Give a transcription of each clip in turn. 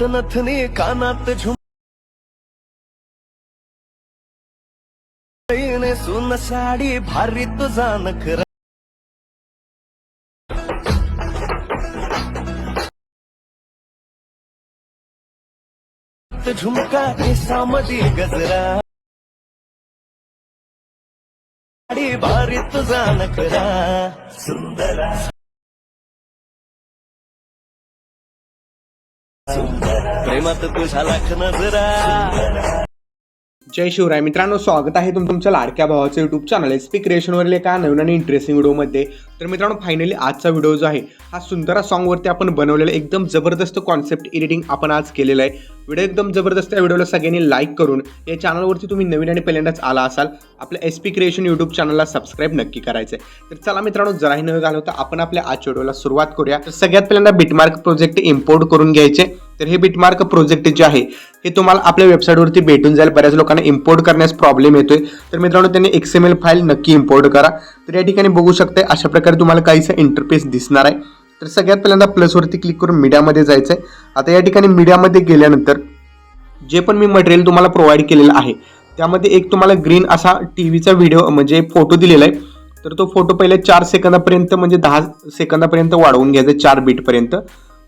गळ्यात नथनी कानात झुम सुन साडी भारी तुझा नखरा झुमका केसामध्ये गजरा. साडी भारी तुझा नखरा सुंदरा प्रेमात तुझ्या लाख नजरा. जय शिवराय. मित्रांनो स्वागत आहे तुम तुमच्या लाडक्या भावाचं युट्यूब चॅनल एस पी क्रिएशनवरील एका नवीन आणि इंटरेस्टिंग व्हिडिओमध्ये तर मित्रांनो फायनली आजचा व्हिडिओ जो आहे हा सुंदरा सॉन्गवरती आपण बनवलेला एकदम जबरदस्त कॉन्सेप्ट एडिटिंग आपण आज केलेला आहे. व्हिडिओ एकदम जबरदस्त या व्हिडिओला सगळ्यांनी लाईक करून या चॅनलवरती तुम्ही नवीन आणि पहिल्यांदाच आला असाल आपल्या एस पी क्रिएशन यूट्यूब चॅनलला सबस्क्राईब नक्की करायचं आहे तर चला मित्रांनो जराही न घालवता आपण आपल्या आजच्या व्हिडिओला सुरुवात करूया. तर सगळ्यात पहिल्यांदा बिटमार्क प्रोजेक्ट इम्पोर्ट करून घ्यायचे. तर हे बिटमार्क प्रोजेक्ट जे आहे हे तुम्हाला आपल्या वेबसाईटवरती भेटून जाईल. बऱ्याच लोकांना इम्पोर्ट करण्यास प्रॉब्लेम येतोय. तर मित्रांनो त्यांनी एक्स एम एल फाईल नक्की इम्पोर्ट करा. तर या ठिकाणी बघू शकता अशा प्रकारे तुम्हाला काहीसा इंटरफेस दिसणार आहे. तर सगळ्यात पहिल्यांदा प्लसवरती क्लिक करून मीडियामध्ये जायचं आहे आता या ठिकाणी मीडियामध्ये गेल्यानंतर जे पण मी मटेरियल तुम्हाला प्रोव्हाइड केलेलं आहे त्यामध्ये एक तुम्हाला ग्रीन असा टी व्हीचा व्हिडिओ म्हणजे फोटो दिलेला आहे. तर तो फोटो पहिले चार सेकंदापर्यंत म्हणजे दहा सेकंदापर्यंत वाढवून घ्यायचा चार बीटपर्यंत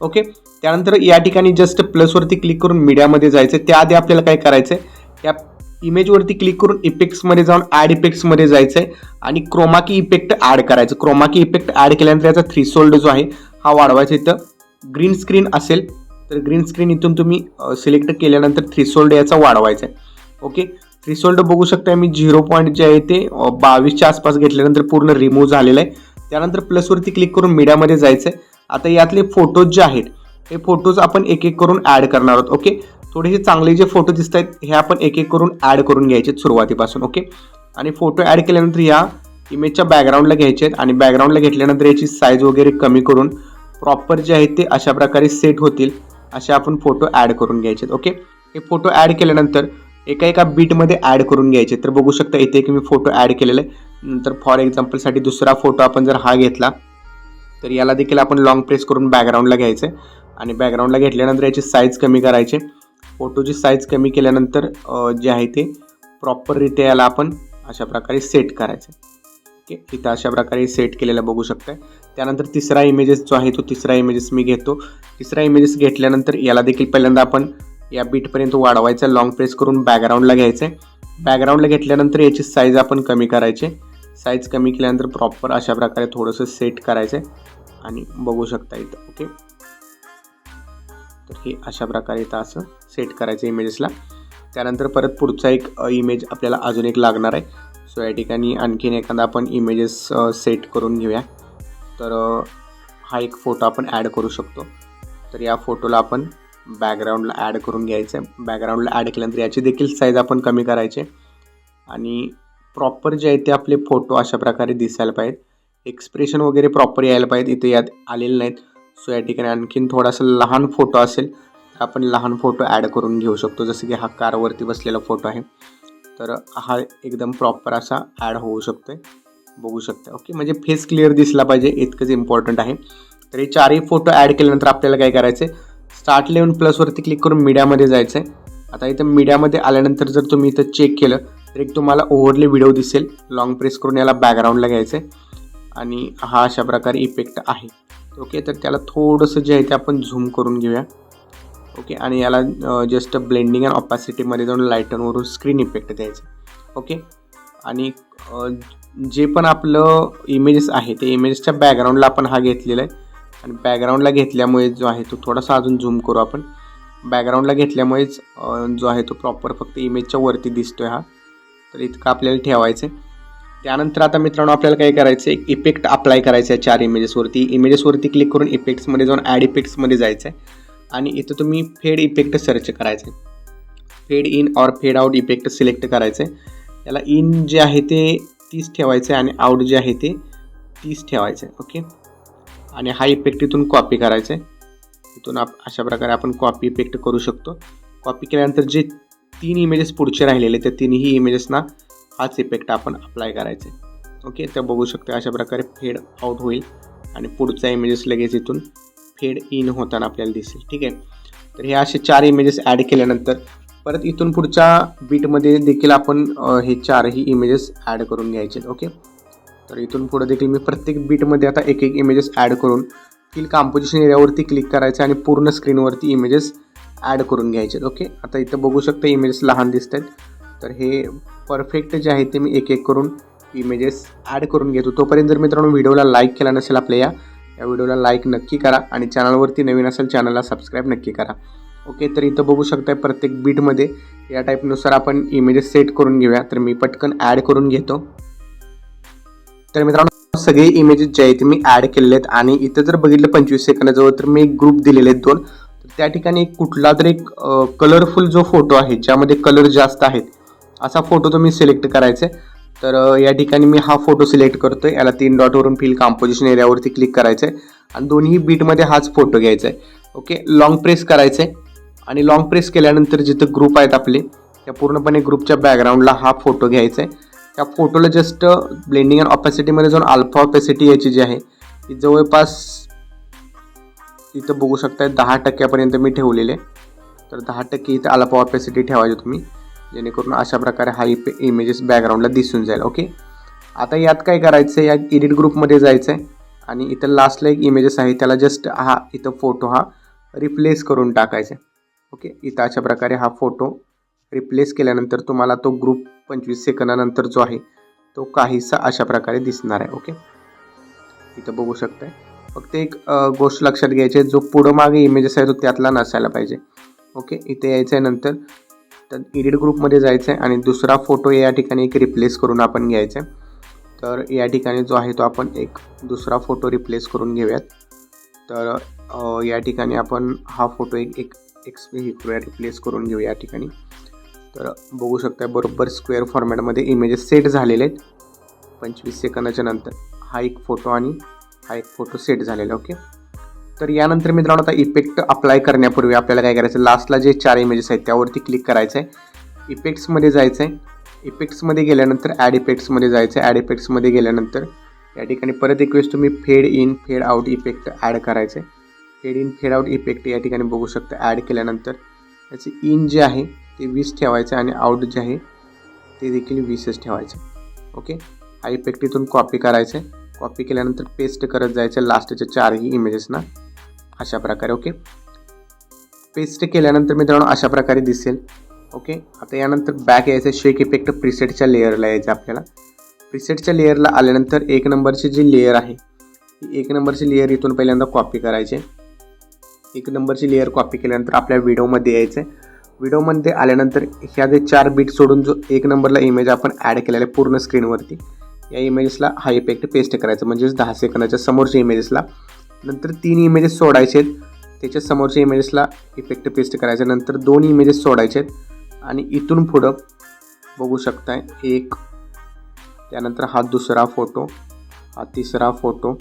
ओके? त्यानंतर या ठिकाणी जस्ट प्लसवरती क्लिक करून मीडियामध्ये जायचं त्याआधी आपल्याला काय करायचं आहे या इमेजवरती क्लिक करून इफेक्ट्समध्ये जाऊन ॲड इफेक्ट्समध्ये जायचं आहे आणि क्रोमाकी इफेक्ट ॲड करायचं. क्रोमाकी इफेक्ट ॲड केल्यानंतर याचा थ्री सोल्ड जो आहे हा वाढवायचा इथं. ग्रीन स्क्रीन असेल तर ग्रीन स्क्रीन इथून तुम्ही सिलेक्ट केल्यानंतर थ्री सोल्ड याचा वाढवायचा आहे. ओके? थ्री सोल्ड बघू शकता मी झिरो पॉईंट जे आहे ते बावीसच्या आसपास घेतल्यानंतर पूर्ण रिमूव्ह झालेलं आहे. त्यानंतर प्लसवरती क्लिक करून मीडियामध्ये जायचं आहे आता यातले फोटोज जे आहेत हे फोटोज आपण एक एक करून ॲड करणार आहोत ओके थोडेसे चांगले जे फोटो दिसत आहेत हे आपण एक एक करून ॲड करून घ्यायचे सुरुवातीपासून ओके आणि फोटो ॲड केल्यानंतर या इमेजच्या बॅकग्राऊंडला घ्यायचे आहेत आणि बॅकग्राऊंडला घेतल्यानंतर याची साईज वगैरे कमी करून प्रॉपर जे आहेत ते अशा प्रकारे सेट होतील असे आपण फोटो ॲड करून घ्यायचे आहेत ओके हे फोटो ॲड केल्यानंतर एका एका बीटमध्ये ॲड करून घ्यायचे तर बघू शकता इथे की मी फोटो ॲड केलेला आहे. नंतर फॉर एक्झाम्पलसाठी दुसरा फोटो आपण जर हा घेतला तर याला देखील आपण लॉंग प्रेस करून बॅकग्राऊंडला घ्यायचं आहे आणि बॅकग्राऊंडला घेतल्यानंतर याची साईज कमी करायची. फोटोची साईज कमी केल्यानंतर जे आहे ते प्रॉपररित्या याला आपण अशा प्रकारे सेट करायचं ओके इथं अशा प्रकारे सेट केलेलं बघू शकताय. त्यानंतर तिसरा इमेजेस जो आहे तो तिसरा इमेजेस मी घेतो. तिसरा इमेजेस घेतल्यानंतर याला देखील पहिल्यांदा आपण या बीटपर्यंत वाढवायचं. लॉंग प्रेस करून बॅकग्राऊंडला घ्यायचं आहे बॅकग्राऊंडला घेतल्यानंतर याची साईज आपण कमी करायची. साईज कमी केल्यानंतर प्रॉपर अशा प्रकारे थोडंसं सेट करायचं आहे आणि बघू शकता इथं ओके तर हे अशा प्रकारे इथं असं सेट करायचं इमेजेसला त्यानंतर परत पुढचा एक इमेज आपल्याला अजून एक लागणार आहे. सो या ठिकाणी आणखीन एखादा आपण इमेजेस सेट करून घेऊया. तर हा एक फोटो आपण ॲड करू शकतो. तर या फोटोला आपण बॅकग्राऊंडला ॲड करून घ्यायचं आहे बॅकग्राऊंडला ॲड केल्यानंतर याची देखील साईज आपण कमी करायचे. आणि प्रॉपर जे आहे ते आपले फोटो अशा प्रकारे दिसायला पाहिजेत. एक्सप्रेशन वगैरे प्रॉपर यायला पाहिजेत. इथे यात आलेले नाहीत. सो या ठिकाणी आणखीन थोडासा लहान फोटो असेल तर आपण लहान फोटो ॲड करून घेऊ शकतो. जसं की हा कारवरती बसलेला फोटो आहे. तर हा एकदम प्रॉपर असा ॲड होऊ शकतो बघू शकता. ओके म्हणजे फेस क्लिअर दिसला पाहिजे. इतकंच इम्पॉर्टंट आहे. तर हे चारही फोटो ॲड केल्यानंतर आपल्याला काय करायचं आहे स्टार्ट लेवन प्लसवरती क्लिक करून मीडियामध्ये जायचं आहे आता इथं मीडियामध्ये आल्यानंतर जर तुम्ही इथं चेक केलं तर एक तुम्हाला ओव्हरले व्हिडिओ दिसेल. लॉंग प्रेस करून याला बॅकग्राऊंडला घ्यायचं आहे आणि हा अशा प्रकारे इफेक्ट आहे. ओके तर त्याला थोडंसं जे आहे ते आपण झूम करून घेऊया. ओके आणि याला जस्ट ब्लेंडिंग अँड ऑपॅसिटीमध्ये जाऊन लाईटनवरून स्क्रीन इफेक्ट द्यायचं. ओके आणि जे पण आपलं इमेजेस आहे ते इमेजेसच्या बॅकग्राऊंडला आपण हा घेतलेला आहे. आणि बॅकग्राऊंडला घेतल्यामुळे जो आहे तो थोडासा अजून झूम करू आपण. बॅकग्राऊंडला घेतल्यामुळेच जो आहे तो प्रॉपर फक्त इमेजच्या वरती दिसतो आहे हा. तर इतकं आपल्याला ठेवायचं आहे त्यानंतर आता मित्रांनो आपल्याला काय करायचं आहे एक इफेक्ट अप्लाय करायचा आहे चार इमेजेसवरती इमेजेसवरती क्लिक करून इफेक्ट्समध्ये जाऊन ॲड इफेक्ट्समध्ये जायचं आहे आणि इथं तुम्ही फेड इफेक्ट सर्च करायचं आहे fade in or fade out effect select करायचं आहे याला इन जे आहे ते तीस ठेवायचं आहे आणि आउट जे आहे ते तीस ठेवायचं आहे ओके आणि हा इफेक्ट इथून कॉपी करायचा आहे इथून आप अशा प्रकारे आपण कॉपी इफेक्ट करू शकतो. कॉपी केल्यानंतर जे तीन इमेजेस पुढचे राहिलेले त्या तिन्ही इमेजेसना हाच इफेक्ट आपण अप्लाय करायचे ओके तर बघू शकतो अशा प्रकारे फेड आउट होईल आणि पुढचा इमेजेस लगेच इथून फेड इन होताना आपल्याला दिसेल. ठीक आहे? तर हे असे चार इमेजेस ॲड केल्यानंतर परत इथून पुढच्या बीटमध्ये देखील आपण हे चारही इमेजेस ॲड करून घ्यायचे ओके तर इथून पुढे देखील मी प्रत्येक बीटमध्ये आता एक एक इमेजेस ॲड करून फील कॉम्पोजिशन एरियावरती क्लिक करायचं आणि पूर्ण स्क्रीनवरती इमेजेस ॲड करून घ्यायचे. ओके आता इथं बघू शकता इमेजेस लहान दिसत आहेत तर हे परफेक्ट जे आहे ते मी एक एक करून इमेजेस ॲड करून घेतो. तोपर्यंत जर मित्रांनो व्हिडिओला लाईक केला नसेल आपल्या या या व्हिडिओला लाईक नक्की करा आणि चॅनलवरती नवीन असेल चॅनलला सबस्क्राईब नक्की करा. ओके तर इथं बघू शकताय प्रत्येक बीटमध्ये या टाईपनुसार आपण इमेजेस सेट करून घेऊया. तर मी पटकन ॲड करून घेतो. तर मित्रांनो सगळे इमेजेस जे आहेत ते मी ॲड केलेले आहेत. आणि इथं जर बघितलं पंचवीस सेकंदाजवळ तर मी एक ग्रुप दिलेले आहेत दोन. त्या ठिकाणी कुठला तरी एक कलरफुल जो फोटो आहे ज्यामध्ये कलर जास्त आहेत असा फोटो तुम्ही सिलेक्ट करायचा आहे तर या ठिकाणी मी हा फोटो सिलेक्ट करतोय. याला तीन डॉटवरून फिल कॉम्पोजिशन एरियावरती क्लिक करायचं आहे आणि दोन्ही बीटमध्ये हाच फोटो घ्यायचा आहे ओके लॉंग प्रेस करायचं आहे आणि लॉंग प्रेस केल्यानंतर जिथं ग्रुप आहेत आपले त्या पूर्णपणे ग्रुपच्या बॅकग्राऊंडला हा फोटो घ्यायचा आहे त्या फोटोला जस्ट ब्लेंडिंग अँड ऑपॅसिटीमध्ये जाऊन अल्फा ऑपॅसिटी याची जी आहे ती जवळपास इथं बघू शकताय दहा टक्क्यापर्यंत मी ठेवलेले. तर दहा टक्के इथं अल्फा ऑपॅसिटी ठेवायची तुम्ही. जेणेकरून अशा प्रकारे हा इपे इमेजेस बॅकग्राऊंडला दिसून जाईल ओके आता यात काय करायचं आहे या एडिट ग्रुपमध्ये जायचं आहे आणि इथं लास्टला एक इमेजेस आहे त्याला जस्ट हा इथं फोटो हा रिप्लेस करून टाकायचा आहे ओके इथं अशा प्रकारे हा फोटो रिप्लेस केल्यानंतर तुम्हाला तो ग्रुप पंचवीस सेकंदानंतर जो आहे तो काहीसा अशा प्रकारे दिसणार आहे ओके इथं बघू शकताय. फक्त एक गोष्ट लक्षात घ्यायची आहे. जो पुढं मागे इमेजेस आहे तो त्यातला नसायला पाहिजे. ओके इथे यायचं आहे नंतर. तर एडिट ग्रुपमध्ये जायचं आहे आणि दुसरा फोटो या ठिकाणी एक रिप्लेस करून आपण घ्यायचा आहे तर या ठिकाणी जो आहे तो आपण एक दुसरा फोटो रिप्लेस करून घेऊयात. तर या ठिकाणी आपण हा फोटो एक एक एक्स हे करूया रिप्लेस करून घेऊ या ठिकाणी. तर बघू शकता बरोबर स्क्वेअर फॉर्मॅटमध्ये इमेजेस सेट झालेले आहेत. पंचवीस सेकंदाच्या नंतर हा एक फोटो आणि हा एक फोटो सेट झालेला ओके तर यानंतर मित्रांनो आता इफेक्ट अप्लाय करण्यापूर्वी आपल्याला काय करायचं लास्टला जे चार इमेजेस आहेत त्यावरती क्लिक करायचं आहे इफेक्ट्समध्ये जायचं आहे इफेक्ट्समध्ये गेल्यानंतर ॲड इफेक्ट्समध्ये जायचं आहे ॲड इफेक्ट्समध्ये गेल्यानंतर या ठिकाणी परत एक वेळेस तुम्ही fade in fade out effect add करायचं आहे fade in fade out effect या ठिकाणी बघू शकता ॲड केल्यानंतर त्याचे इन जे आहे ते वीस ठेवायचं आणि आउट जे आहे ते देखील वीसच ठेवायचं ओके हा इफेक्ट इथून कॉपी करायचं आहे कॉपी केल्यानंतर पेस्ट करत जायचं लास्टच्या चारही इमेजेसना अशा प्रकारे ओके पेस्ट केल्यानंतर मित्रांनो अशा प्रकारे दिसेल ओके आता यानंतर बॅक यायचं शेक इफेक्ट प्रिसेटच्या लेअरला यायचं आपल्याला. प्रिसेटच्या लेअरला आल्यानंतर एक नंबरची जी लेअर आहे ती एक नंबरची लेअर इथून पहिल्यांदा कॉपी करायची. एक नंबरची लेअर कॉपी केल्यानंतर आपल्या व्हिडिओमध्ये यायचं आहे. व्हिडिओमध्ये आल्यानंतर ह्या जे चार बीट सोडून जो एक नंबरला इमेज आपण ॲड केलेला आहे पूर्ण स्क्रीनवरती या इमेजेसला हा इफेक्ट पेस्ट करायचा. म्हणजेच दहा सेकंदाच्या समोरच्या इमेजेसला नंतर तीन इमेजेस सोडायचे आहेत. त्याच्या समोरच्या इमेजेसला इफेक्ट पेस्ट करायचा. नंतर दोन इमेजेस सोडायचे आहेत. आणि इथून पुढं बघू शकताय एक त्यानंतर हा दुसरा फोटो हा तिसरा फोटो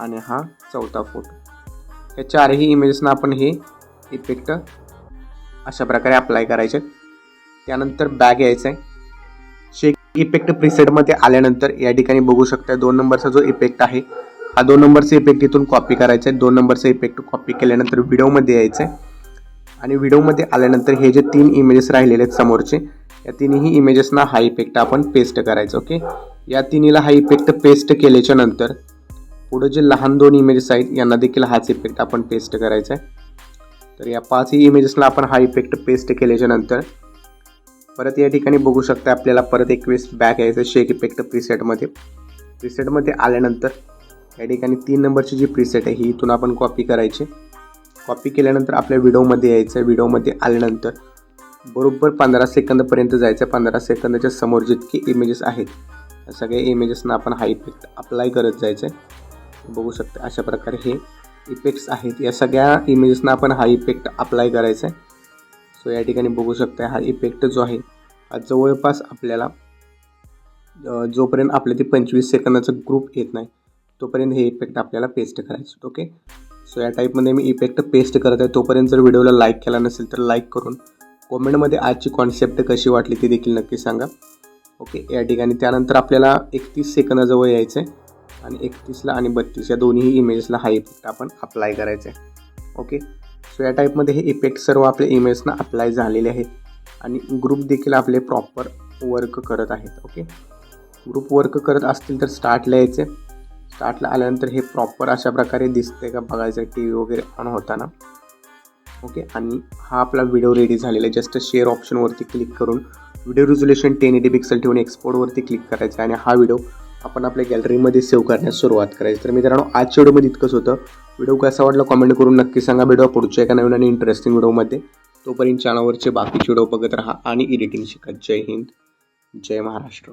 आणि हा चौथा फोटो या चारही इमेजेसना आपण हे इफेक्ट अशा प्रकारे अप्लाय करायचे आहेत. त्यानंतर बॅग यायचं आहे इफेक्ट प्रिसेटमध्ये आल्यानंतर या ठिकाणी बघू शकता दोन नंबरचा जो इफेक्ट आहे हा दोन नंबरचा इफेक्ट इथून कॉपी करायचा आहे. दोन नंबरचा इफेक्ट कॉपी केल्यानंतर व्हिडिओमध्ये यायचं आहे आणि व्हिडिओमध्ये आल्यानंतर हे जे तीन इमेजेस राहिलेले आहेत समोरचे या तिन्ही इमेजेसना हा इफेक्ट आपण पेस्ट करायचा ओके या तिन्हीला हा इफेक्ट पेस्ट केल्याच्यानंतर पुढे जे लहान दोन इमेजेस आहेत यांना देखील हाच इफेक्ट आपण पेस्ट करायचा आहे. तर या पाचही इमेजेसला आपण हा इफेक्ट पेस्ट केल्याच्यानंतर परत या ठिकाणी बघू शकता आपल्याला परत एकवीस बॅक यायचं शेक इफेक्ट प्रिसेटमध्ये प्रिसेटमध्ये आल्यानंतर या ठिकाणी तीन नंबरची जी प्रिसेट आहे ही इथून आपण कॉपी करायची. कॉपी केल्यानंतर आपल्या व्हिडिओमध्ये यायचं आहे व्हिडिओमध्ये आल्यानंतर बरोबर पंधरा सेकंदपर्यंत जायचं पंधरा सेकंदाच्या समोर जितके इमेजेस आहेत सगळ्या इमेजेसना आपण हा इफेक्ट अप्लाय करत जायचं आहे. बघू शकता अशा प्रकारे हे इफेक्ट्स आहेत. या सगळ्या इमेजेसना आपण हा इफेक्ट अप्लाय करायचा आहे. सो या ठिकाणी बघू शकता हा इफेक्ट जो आहे हा जवळपास आपल्याला जोपर्यंत आपल्या ते पंचवीस सेकंदाचा ग्रुप येत नाही तोपर्यंत हे इफेक्ट आपल्याला पेस्ट करायचं ओके सो या टाईपमध्ये मी इफेक्ट पेस्ट करत आहे. तोपर्यंत जर व्हिडिओला लाईक केला नसेल तर लाईक करून कॉमेंटमध्ये आजची कॉन्सेप्ट कशी वाटली ती देखील नक्की सांगा ओके या ठिकाणी त्यानंतर आपल्याला एकतीस सेकंदाजवळ यायचं आहे आणि एकतीसला आणि बत्तीस या दोन्ही इमेजेसला हा इफेक्ट आपण अप्लाय करायचा आहे ओके सो या टाईपमध्ये हे इफेक्ट सर्व आपल्या इमेल्सना अप्लाय झालेले आहेत. आणि ग्रुप देखील आपले प्रॉपर वर्क करत आहेत ओके ग्रुप वर्क करत असतील तर स्टार्टला यायचे. स्टार्टला आल्यानंतर हे प्रॉपर अशा प्रकारे दिसते का बघायचं टी व्ही वगैरे ऑन होताना ओके आणि हा आपला व्हिडिओ रेडी झालेला आहे. जस्ट शेअर ऑप्शनवरती क्लिक करून video resolution ten eighty pixel ठेवून एक्सपोर्टवरती क्लिक करायचं आणि हा व्हिडिओ आपण आपल्या गॅलरीमध्ये सेव्ह करण्यास सुरुवात करायची. तर मित्रांनो आजच्या व्हिडिओमध्ये इतकंच होतं. व्हिडिओ कसा वाटला कॉमेंट करून नक्की सांगा. व्हिडिओ पुढच्या एका नवीन आणि इंटरेस्टिंग व्हिडिओमध्ये तोपर्यंत चॅनलवरचे बाकीचे व्हिडिओ बघत राहा आणि एडिटिंग शिकत जय हिंद. जय महाराष्ट्र.